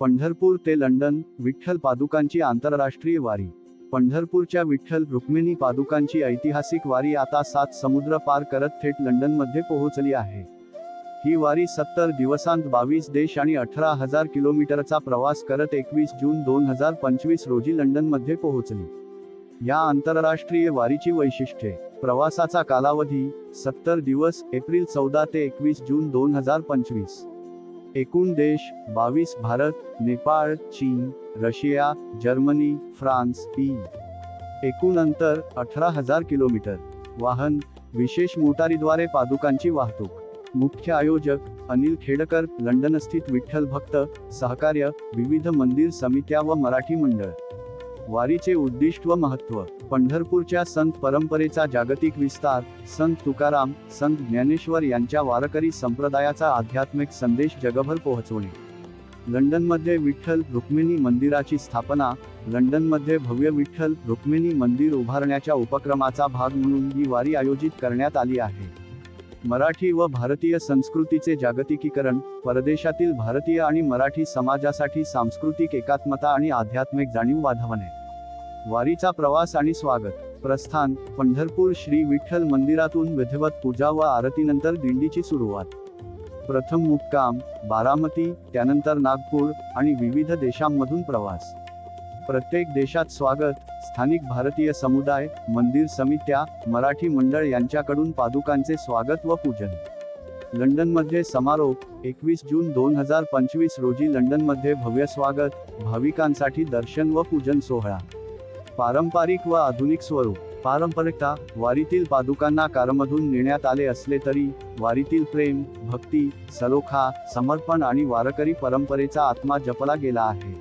पंढरपूर ते लंडन विठ्ठल पादुकांची आंतरराष्ट्रीय वारी. पंढरपूरच्या विठ्ठल रुक्मिणी पादुकांची ऐतिहासिक वारी आता सात समुद्र पार करत थेट लंडनमध्ये पोहोचली आहे. ही वारी सत्तर दिवसांत बावीस देश आणि अठरा हजार किलोमीटरचा प्रवास करत एकवीस जून दोन हजार पंचवीस रोजी लंडनमध्ये पोहोचली. या आंतरराष्ट्रीय वारीची वैशिष्ट्ये. प्रवासाचा कालावधी सत्तर दिवस एप्रिल चौदा ते एकवीस जून दोन हजार पंचवीस. एकूण देश बावीस भारत नेपाळ चीन रशिया जर्मनी फ्रान्स ई. एकूण अंतर अठरा हजार किलोमीटर. वाहन विशेष मोटारीद्वारे पादुकांची वाहतूक. मुख्य आयोजक अनिल खेडकर लंडनस्थित विठ्ठल भक्त सहकार्य विविध मंदिर समित्या व मराठी मंडळ. वारीचे उद्दिष्ट व महत्त्व. पंढरपूरच्या संत परंपरेचा जागतिक विस्तार संत तुकाराम संत ज्ञानेश्वर यांच्या वारकरी संप्रदायाचा आध्यात्मिक संदेश जगभर पोहोचवणे. लंडनमध्ये विठ्ठल रुक्मिणी मंदिराची स्थापना लंडनमध्ये भव्य विठ्ठल रुक्मिणी मंदिर उभारण्याच्या उपक्रमाचा भाग म्हणून ही वारी आयोजित करण्यात आली आहे. मराठी व भारतीय संस्कृतीचे जागतिकीकरण परदेशातील भारतीय आणि मराठी समाजासाठी सांस्कृतिक एकात्मता आणि आध्यात्मिक जाणीव वाढवणे. वारीचा प्रवास आणि स्वागत. प्रस्थान पंढरपूर श्री विठ्ठल मंदिरातून विधिवत पूजा व आरतीनंतर दिंडीची सुरुवात. प्रथम मुक्काम बारामती त्यानंतर नागपूर आणि विविध देशांमधून प्रवास. प्रत्येक देशात स्वागत स्थानिक भारतीय समुदाय मंदिर समित्या मराठी मंडळ यांच्याकडून पादुकांचे स्वागत व पूजन. लंडनमध्ये समारोप एकवीस जून दोन हजार पंचवीस रोजी लंडनमध्ये भव्य स्वागत भाविकांसाठी दर्शन व पूजन सोहळा. पारंपरिक व आधुनिक स्वरूप. पारंपरिकता वारीतील पादुकांना कारमधून नेण्यात आले असले तरी वारीतील प्रेम भक्ती सलोखा समर्पण आणि वारकरी परंपरेचा आत्मा जपला गेला आहे.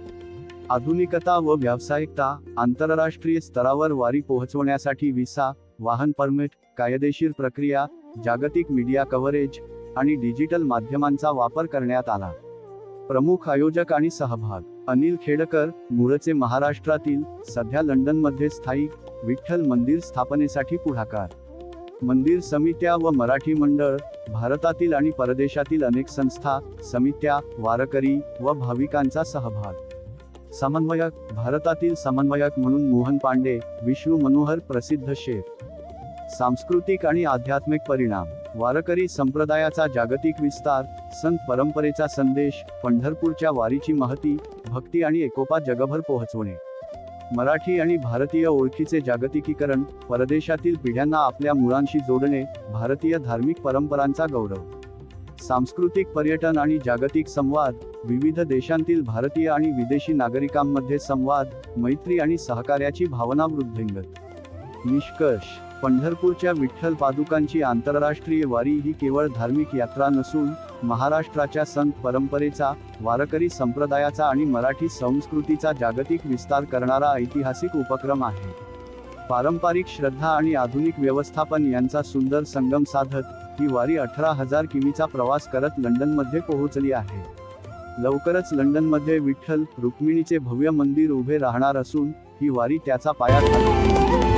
आधुनिकता व व्यावसायिकता आंतरराष्ट्रीय स्तरावर वारी पोहोचवण्यासाठी विसा वाहन परमिट कायदेशीर प्रक्रिया जागतिक मीडिया कव्हरेज आणि डिजिटल माध्यमांचा वापर करण्यात आला. प्रमुख आयोजक आणि सहभाग अनिल खेडकर मूळचे महाराष्ट्रातील सध्या लंडनमध्ये स्थायिक विठ्ठल मंदिर स्थापनेसाठी पुढाकार. मंदिर समित्या व मराठी मंडळ भारतातील आणि परदेशातील अनेक संस्था समित्या वारकरी व भाविकांचा सहभाग. समन्वयक भारतातील समन्वयक म्हणून मोहन पांडे विष्णू मनोहर प्रसिद्ध शेफ सांस्कृतिक आणि आध्यात्मिक परिणाम. वारकरी संप्रदायाचा जागतिक विस्तार संत परंपरेचा संदेश पंढरपूरच्या वारीची महती भक्ती आणि एकोपा जगभर पोहोचवणे. मराठी आणि भारतीय ओळखीचे जागतिकीकरण परदेशातील पिढ्यांना आपल्या मुळांशी जोडणे भारतीय धार्मिक परंपरांचा गौरव. सांस्कृतिक पर्यटन आणि जागतिक संवाद विविध देशांतील भारतीय आणि विदेशी नागरिकांमध्ये संवाद मैत्री आणि सहकार्याची भावना वृद्धिंगत. निष्कर्ष पंढरपूरच्या विठ्ठल पादुकांची आंतरराष्ट्रीय वारी ही केवळ धार्मिक यात्रा नसून महाराष्ट्राच्या संत परंपरेचा वारकरी संप्रदायाचा आणि मराठी संस्कृतीचा जागतिक विस्तार करणारा ऐतिहासिक उपक्रम आहे. पारंपरिक श्रद्धा आणि आधुनिक व्यवस्थापन यांचा सुंदर संगम साधत ही वारी अठरा हजार किमीचा प्रवास करत लंडनमध्ये पोहोचली आहे. लवकरच लंडनमध्ये विठ्ठल रुक्मिणीचे भव्य मंदिर उभे राहणार असून ही वारी त्याचा पाया